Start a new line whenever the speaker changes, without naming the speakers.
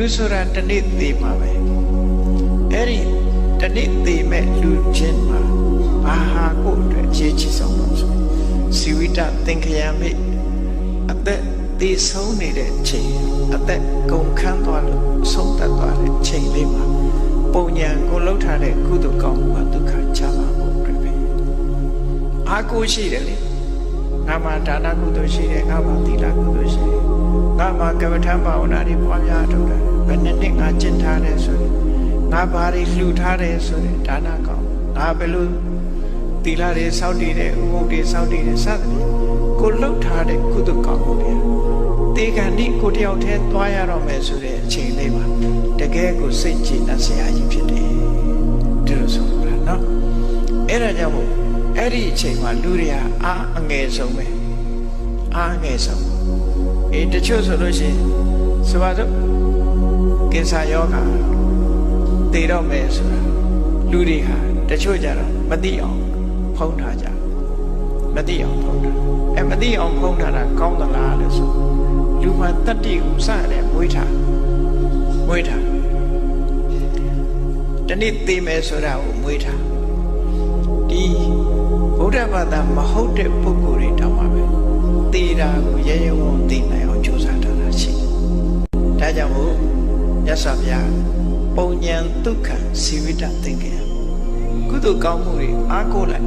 လူဆိုတာတစ်နေ့သေးမှာပဲအဲ့ဒီတစ်နေ့သေးမဲ့လူချင်းမှာဘာဟာကိုယ့်အတွက်အခြေချဆုံးလို့ဆိုစီဝိတသင်္ခယမိအသက်သေးဆုံးနေတဲ့အချိန်အသက်ကုန်ခန်းသွားလို့ဆုံးသက်သွားတဲ့အချိန်လေးမှာပုံညာကိုလှုပ်ထားတဲ့ကုသိုလ်ကောင်းမှုကဒုက္ခချပါဖို့အတွက်ပဲအာကိုရှိတယ်လေငါမှာဒါနကုသိုလ်ရှိတယ်ငါမှာသီလကုသိုလ်ရှိတယ် ငါမှာကမ္မထဘာဝနာတွေပွားများထုတ်တယ်ဘယ်နှစ်နှစ်ငါကျင့်ထားတယ်ဆိုရင်ငါဘာတွေလှူထားတယ်ဆိုရင်ဒါနကောင်းငါဘယ်လိုသီလတွေစောင့်တည်တယ်ဥပုပ်တွေစောင့်တည်တယ်စသဖြင့်ကိုလှုပ်ထားတဲ့ကုသိုလ်ကောင်းမှုတွေတေခန္ဒီကိုတယောက်တည်းသွားရတော့မယ်ဆိုတဲ့အချိန်လေးမှာတကယ်ကိုစိတ်ကြည်နပ်စရာကြီးဖြစ်တယ်ဒီလိုဆိုတာနော်အဲ့ဒါကြောင့်မို့အဲ့ဒီအချိန်မှာလူတွေကအာအငယ်ဆုံးပဲအာအငယ်ဆုံး အေးတချို့ဆိုလို့ရှိရင်ဆိုပါတော့ကင်ဆာယောဂါတည်တော့မယ်ဆိုတာလူတွေဟာတချို့ကြတော့မသိအောင်ဖုံးထားကြမသိအောင်ဖုံးထားအဲမသိအောင်ဖုံးထားတာကောင်းသလားလို့ဆိုလူမှတတ္တိကိုစရတယ်မွေးထားမွေးထားတနေ့သိမယ်ဆိုတာကိုမွေးထားဒီဗုဒ္ဓဘာသာမဟုတ်တဲ့ပုဂ္ဂိုလ်တွေတောင်းပါပဲသေတာကိုရဲရဲဝံ့ ကြောင့်မို့မြတ်စွာဘုရားပုံဉဏ်ဒုက္ခစီဝိတသင်္ကေယကုသိုလ်ကောင်းမှုတွေအားကိုးလိုက်